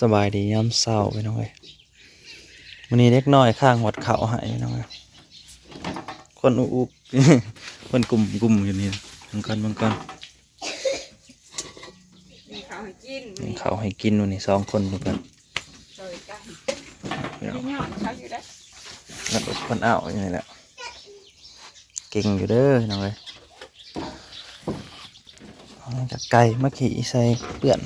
สบายดียามเศร้าไปน้องเอ้ยวันนี้เล็กน้อยข้างหดเขาใหายน้องเอ้ยคนอุอุกคนกลุ่มกลุ่มอยู่นี่มังกรมังกรมีข้าวให้กินมีเขาวให้กินวันนี้สองคนเหมือนกันซอยกันพี่น้องไม่ยอมเขาอยู่แล้วนัดอกคนเอาอย่างนี้แหละเก่งอยู่เด้อน้องเอ้ยเอาจากไก่มาขี่ใส่เปื่อน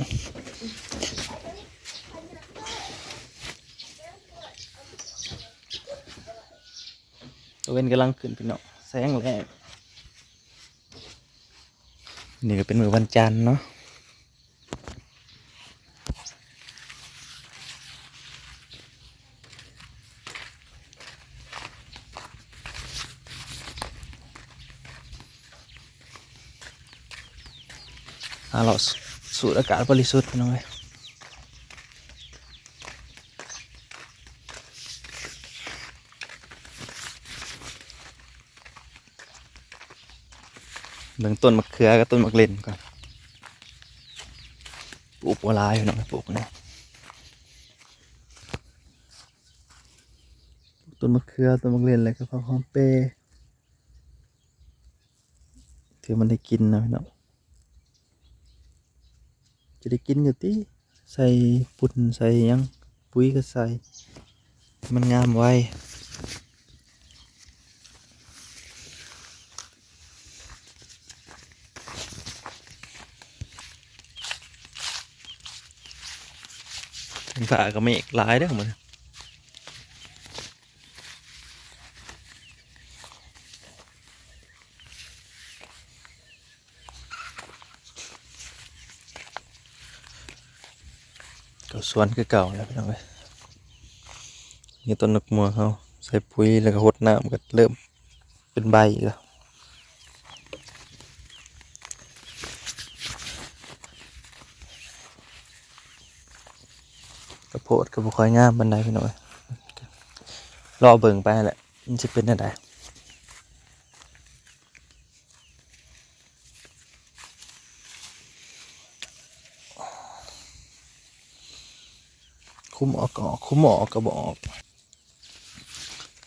เว้นกำลังขึ้นพี่น้องแสงแรกนี่ก็เป็นมือวันจันทร์เนาะเราสูดอากาศบริสุทธิ์พี่น้องเอ้ย เบื้องต้นมะเขือกับต้นมะเล่นก่อนปลูกบัวลายพี่น้องเอ้ยปลูกเนะต้นมะเขือต้นมะเล่นอะไรก็พอหอมเปย์ถือมันได้กินนะพี่น้องจะได้กินอยู่ติใส่ปุ่นใส่ยัง ปุ๋ยก็ใส่ มันงามไว้ ฝ่าก็ไม่หลายเด้อมันก็สวนคือเก่าแล้วพี่น้องเอ้ยนี่ต้นนกมัวเขาใส่ปุ๋ยแล้วก็หดน้ำก็เริ่มเป็นใบอีกแล้ว กระ โพดกระบุคอยงามบันไดพี่น้อยรอเบิ่งไปแหละมันจะเป็นอะไรคุ้มออกก็ออกคุ้มออกก็บอก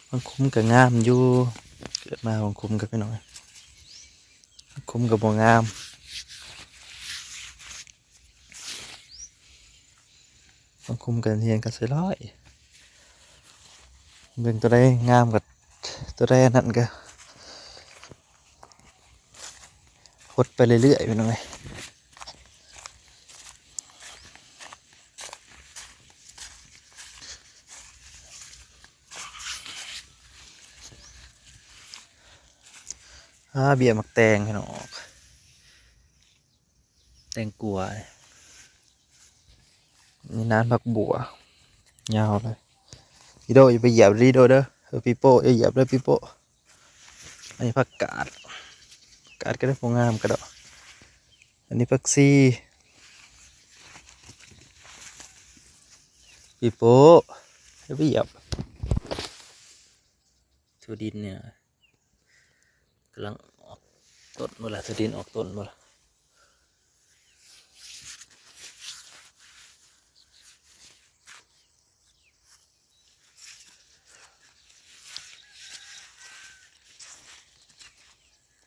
มันคุ้มกับงามอยู่ เกิดมาของคุ้มกับพี่น้อย คุ้มกับบ่งาม ต้องคุมกันเทียนกันใส่ร้อยเบิ่งตัวได้งามกับตัวได้นั่นก็หดไปเรื่อยๆไปหน่อยเบียร์มักแตงให้น้องออกแตงกลัว นี่นี่น้ำผักบัวยาวเลยพี่โดอย่าไปเหยียบรีโดเด้อเออพี่โป้อย่าเหยียบเลยพี่โป้อันนี้ผักกาดกาดก็ได้พองามกระดอกอันนี้ผักซีพี่โป้อย่าไปเหยียบถั่วดินเนี่ยกำลังออกต้นหมดละถั่วดินออกต้นหมดละ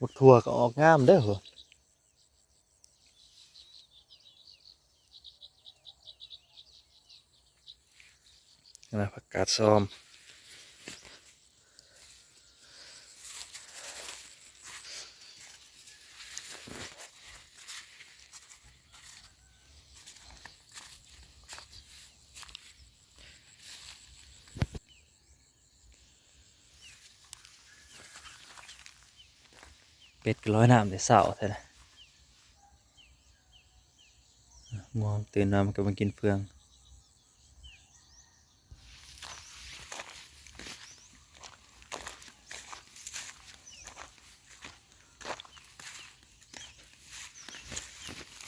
หมดทั่วก็ออกงามเด้อเหรอนะผักกาดซ้อม เป็ดก็ร้อยน้ำแต่เสาแท้เลยงอมตื่นมามันก็มากินเฟือง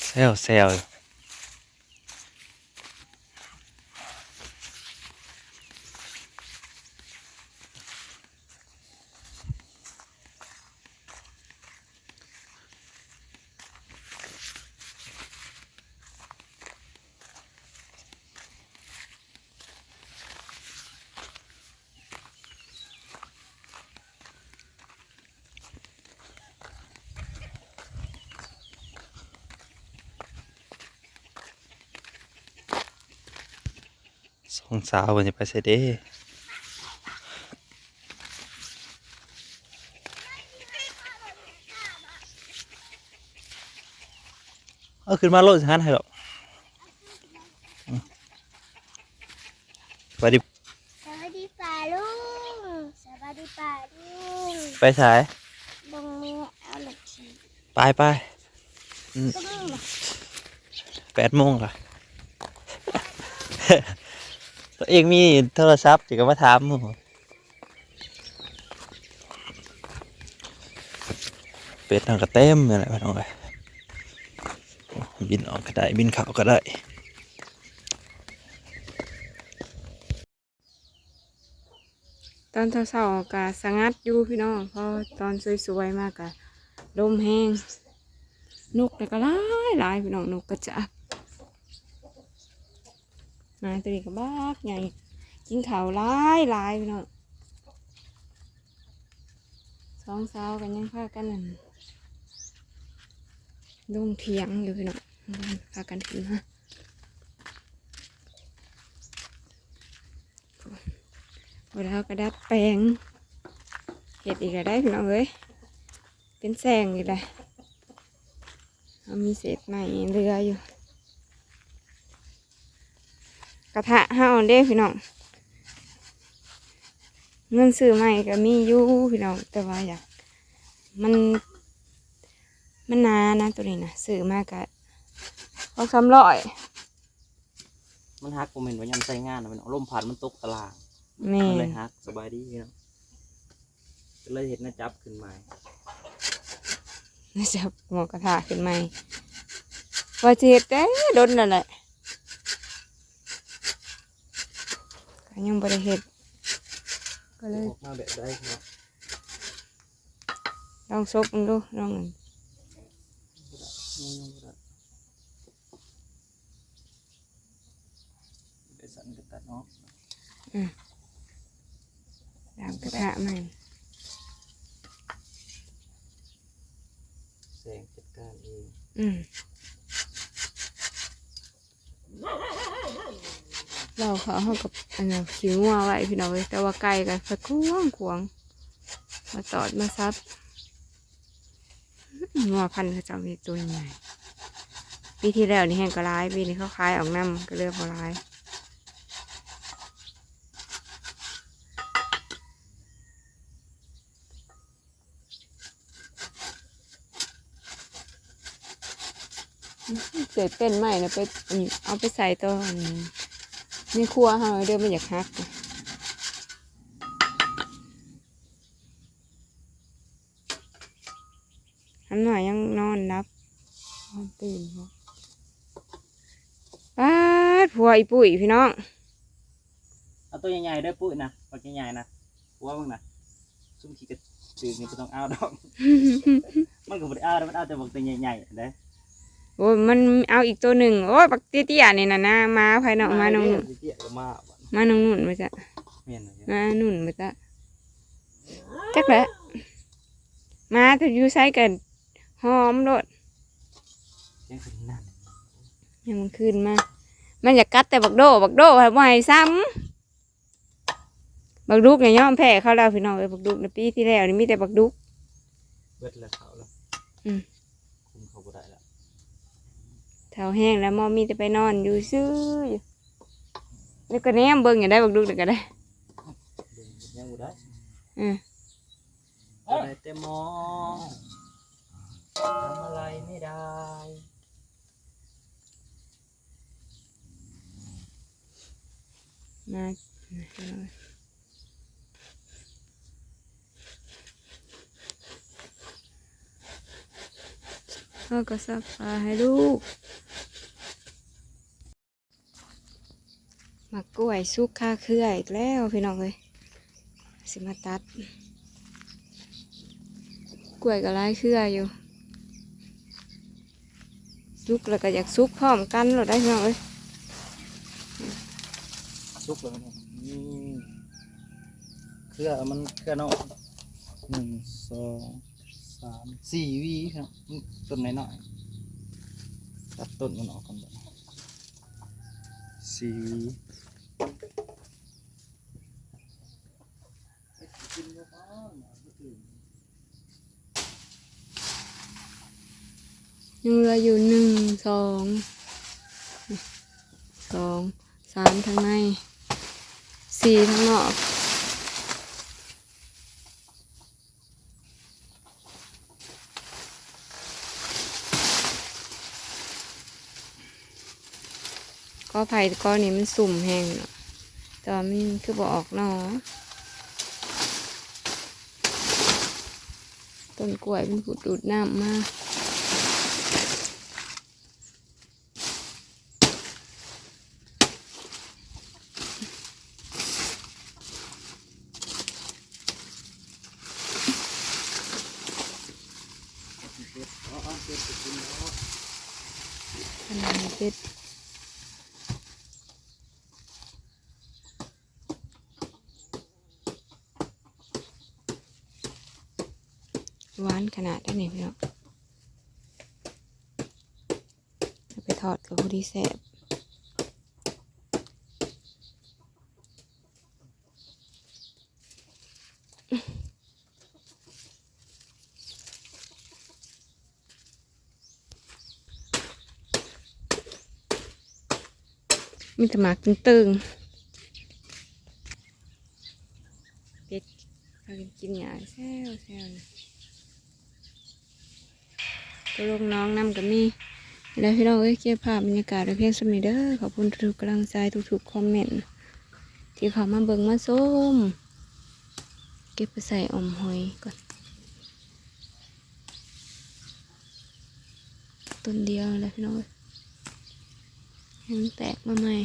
แซวแซว สองสาววันจะไปใส่เด้เอาขึ้นมาโลดสิฮันให้หรอกอืมไปดิสวัสดีป่าลุงสวัสดีป่าลุงไปสายบงมือเอาหลักขีไปไปก็มึงล่ะแปดโมงละ ตัวเองมีโทรศัพท์จะก็มาถามหมูเป็ดทางกระเต็มนี่แหละพี่น้องเลยบินออกก็ได้ บินเข้าก็ได้ตอนเช้าๆกะสงัดอยู่พี่น้องพอตอนสวยๆมากกะลมแห้งนกแต่ก็หลายหลายพี่น้องนกกระจับ นายตัวนี้ก็บ้ากใหญ่กินข้าวหลายหลายพี่น้องสองสาวกันยังพากันนั่นลงเถียงอยู่พี่น้องพากันขึ้นมาเวลาก็ดัดแปลงเห็ดอีกแล้วได้พี่น้องเอ้ยเป็นแสงอีกแล้วเอามีเศษใหม่เรืออยู่ ก ระทะห้าเด้พี่น้องเงินซื้อใหม่ก็มีอยู่พี่น้องแต่ว่าอยากมันมันนานนะตัวนี้นะซื้อมากกะพอสามร้อยมันฮักโมเมนต์ว่ายังใส่งานนะมันลมผ่านมันตกตารางแม่มันเลยฮักสบายดีพี่น้องก็เลยเห็นหน้าจับขึ้นมาน่าจะหมอกระทะขึ้นใหม่ว่าจะเห็ดแต่โดนนั่นแหละ ก็ยังบริเห็ดก็เลยออกมาแบบได้พี่น้องลองซบมันดูลองนั่นยังบ่ได้ไปสั่นกระตัดเนาะดามกระทะใหม่แสงจัดการเองอืม เราเขาเขากับอันนั้นขิวงัวไว้พี่น้องเว้ยแต่ว่าไก่กันสะควงขวง มาตอดมาซับงัวพันธุ์เขาจะมีตัวใหญ่ปีที่แล้วนี่แห้งกระไรปีนี้เขาคายออกน้ำก็เลือกกระไรเกิดเป็นใหม่นะไปเอาไปใส่ตัวอันในครัวเฮาเดี๋ยวมันอยากฮักนะอันหน่อยยังนอนรับนอนตื่นพอป้าดผัวอีปุ๋ยพี่น้อง เอาตัวใหญ่ๆเด้อปุ้ยนะปากใหญ่ๆนะหัวมึงนะซุ่มขี้กระตือนี่ไม่ต้องเอาดอก มันก็บ่ได้เอาแต่มันเอาแต่บอกตัวใหญ่ๆเด้ อโอ้ยมันเอาอีกตัวหนึ่งโอ้ยปักเตี้ยๆนี่นะนะมาภายนอกมาน้องนุ่นเตี้ยๆก็มาบัดมาน้องนุ่นมาจ้ะแม่นเลยมานุ่นมาจ้ะจักแหละมาถ้าอยู่ใช้กันหอมโดดเสียงขึ้นนั่นยังมันขึ้นมา มันอยากกัดแต่บักโดบักโดแบบว่าให้ซ้ำบักดุกเนี่ยยอมแพ้เขาแล้วพี่น้องเอ้ยบักดุกในปีที่แล้วนี่มีแต่บักดุกเบิดแล้วเขาแล้วอืม คุมเขาบ่ได้แล้ว เท้าแห้งแล้วมอมีแต่ไปนอนอยู่ซื่ออยู่นี่ก็แนมเบิ่งอย่าได้บักดุกเดี๋ยวก็ได้เดินยังบ่ได้อืมบ่ได้แต่มองทำอะไรไม่ได้มาพ่อก็ซักผ้าให้ลูกมาก ล้วยสุกค่าเครืออีกแล้วพี่น้องเลยสิมาตัด กล้วยก็หลายเครืออยู่สุกแล้วก็อยากสุกพร้อมกันหรอได้พี่น้องเอ้ยซุกเลยเนี่ยเครือมันเครือนอกหนึ่งสองสามสี่วีครับต้นไหนหน่อยตัดต้นมันออกกันแบบสี่วี ยังเหลืออยู่หนึ่งสองสองสามทางในสี่ทางนอกก็ไผ่ก้อนนี้มันสุ่มแห้งเนาะแต่ว่ามันคือบอกออกเนาะต้นกล้วยมันผุดดูดน้ำมาก เก็ดไปกินแล้วขนาดเป็ดหวานขนาดได้เนี่ยพี่น้องเอาไปทอดกับพอดีแซ่บ มีแต่หมากตึงๆเป็ดพากันกินหยาแซวแซวนะตัวลงน้องน้ำกับมีแล้วพี่น้องเอ้ยเก็บภาพบรรยากาศไว้เพียงสมิเด้อขอบคุณทุกกำลังใจทุกๆคอมเมนต์ที่เขามาเบิ่งมาส้มเก็บไปใส่อมหอยก่อน ต้นเดียวแล้วพี่น้องเอ้ย แตกมาใหม่